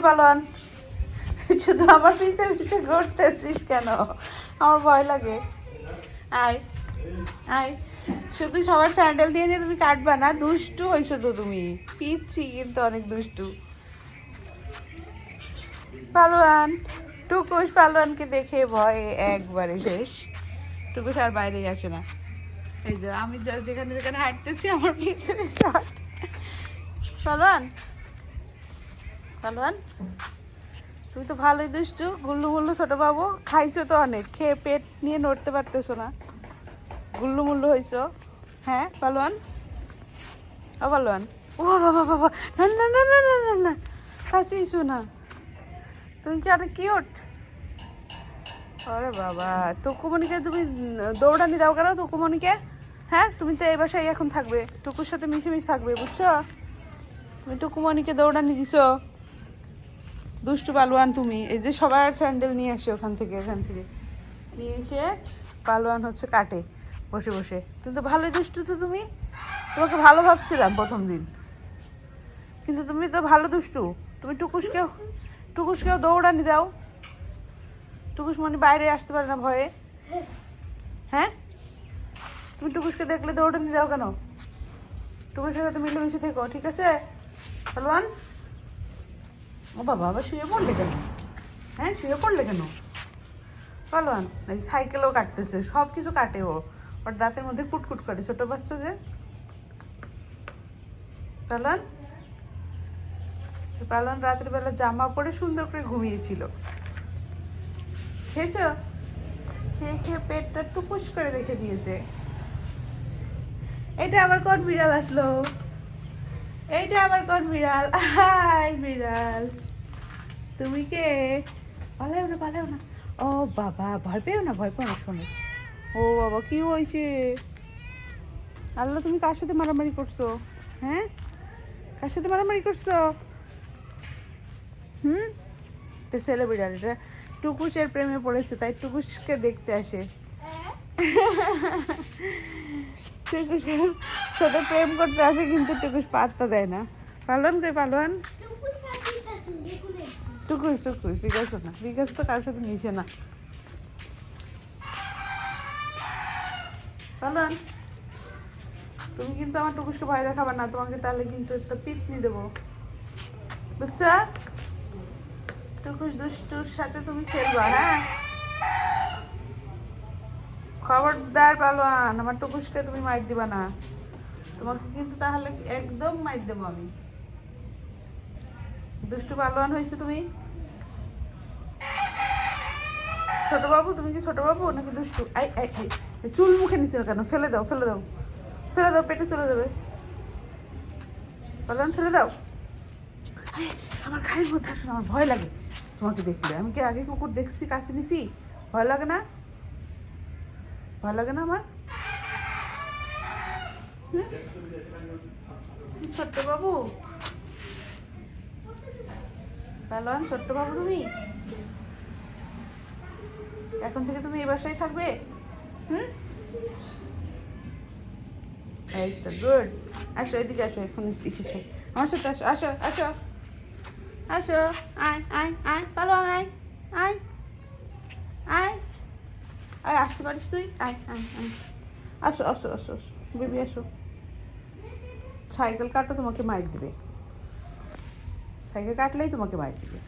যে পালোয়ান? শুধু আমার পিছে পিছে ঘুরতেছিস কেন? আমার ভয় লাগে। আয় আয়। শুধু সবার স্যান্ডেল দিয়ে নিয়ে তুমি কাটবা না, দুষ্টু হয়েছো তো তুমি। পিচ্ছি কিন্তু অনেক দুষ্টু। পালোয়ান টুকুস পালোয়ানকে দেখে ভয়ে একবারে শেষ। টুকুস আর বাইরেই আসে না। এই যে আমি যেখানে যেখানে হাঁটতেছি, আমার পিছনে। পালোয়ান পালোয়ান তুমি তো ভালোই দুষ্টু, গুল্লু মুল্লু ছোট বাবু, খাইছো তো অনেক, খেয়ে পেট নিয়ে নড়তে পারতেছো না। গুল্লু মুল্লু হয়েছো হ্যাঁ পালোয়ান? ও পালোয়ান। ও বাবা বাবা না না না না না না না কাছেইছো না। তুমি কি অনেক কিউট আরে বাবা, টুকুমণিকে তুমি দৌড়ানি দাও কেন টুকুমণিকে? হ্যাঁ তুমি তো এই বাসায় এখন থাকবে, টুকুর সাথে মিশে মিশে থাকবে, বুঝছ? তুমি টুকুমণিকে দৌড়ানি দিছো। দুষ্টু পালোয়ান তুমি, এই যে সবার স্যান্ডেল নিয়ে আসে ওখান থেকে, এখান থেকে। নিয়ে এসে পালোয়ান হচ্ছে কাটে, বসে বসে। কিন্তু তো ভালোই দুষ্টু তো তুমি। তোমাকে ভালো ভাবছিলাম প্রথম দিন। কিন্তু তুমি তো ভালো দুষ্টু। তুমি টুকুসকেও টুকুসকেও দৌড়ানি দাও। টুকুস মানে বাইরে আসতে পারে না ভয়ে। হ্যাঁ? তুমি টুকুসকে দেখলে দৌড়ানি দাও কেন? টুকুসের সাথে মিলেমিশে থেকো, ঠিক আছে? পালোয়ান? ও বাবা, আবার শুয়ে পড়লে কেন? হ্যাঁ শুয়ে পড়লে কেন? পালোয়ান এই সাইকেলও কাটতেছে, সব কিছু কাটে ও। ওর দাঁতের মধ্যে কুটকুট করে, ছোট বাচ্চা যে। পালন? পালন রাতের বেলা জামা পরে সুন্দর করে ঘুমিয়েছিল। খেয়েছ? খেয়ে খেয়ে পেটটা টুকুস করে রেখে দিয়েছে। এটা আবার কোন বিড়াল আসলো? এইটা আবার কোন বিড়াল? হাই, বিড়াল। তুমি কে? পালাও না পালাও না। ও বাবা, ভয় পেও না, ভয় পেও না শোনো। ও বাবা, কি হয়েছে? আল্লাহ, তুমি কার সাথে মারামারি করছ? হ্যাঁ? কার সাথে মারামারি করছ? হুম? এটা ছেলে বিড়াল, এটা টুকুসের প্রেমে পড়েছে, তাই টুকুসকে দেখতে আসে। সাথে প্রেম করতে আসে, কিন্তু টুকুস পাত্তা দেয় না। পালন কই পালন টুকুস টুকুস, বিকাশ না। বিকাশ তো কারোর সাথে মিশে না। পালন তুমি কিন্তু আমার টুকুসকে ভয় দেখাবে না, তোমাকে তাহলে কিন্তু একটা পিতনি দেবো। বুঝছ? টুকুস দুষ্টুর সাথে তুমি খেলবা হ্যাঁ? খবরদার পালোয়ান, আমার টুকুসকে তুমি মাইর দিবা না। তোমাকে কিন্তু তাহলে একদম মাইর দেবো আমি। দুষ্টু পালোয়ান হয়েছে তুমি? ছোট বাবু, তুমি কি ছোট বাবু নাকি দুষ্টু? আই আই চুল মুখে নিচে কেন? ফেলে দাও ফেলে দাও। ফেলে দাও, পেটে চলে যাবে। পালোয়ান, ফেলে দাও। আমার গায়ের মধ্যে আসলে আমার ভয় লাগে। তোমাকে দেখলে আমি কি আগে কুকুর দেখছি, কাছে নিছি? ভয় লাগে না? ভয় লাগে না আমার? কি ছোট্ট বাবু পালোয়ান ছোট্ট বাবু তুমি? এখন থেকে তুমি এই বাসায় থাকবে? হুম? এই তো গুড। আসো, এদিকে আসো, এখন এদিকে আমার সাথে আসো আসো আসো। আসো, আয় আয় আয়, পালোয়ান, আয় আয় আয়। আয় আসতে পারিস তুই? আয় আয় আয়। আসো আসো আসো আসো। বেবি, আসো। সাইকেল কাটো তোমাকে মাইর দেবে। সাইকেল কাটলেই তোমাকে মার দেবে।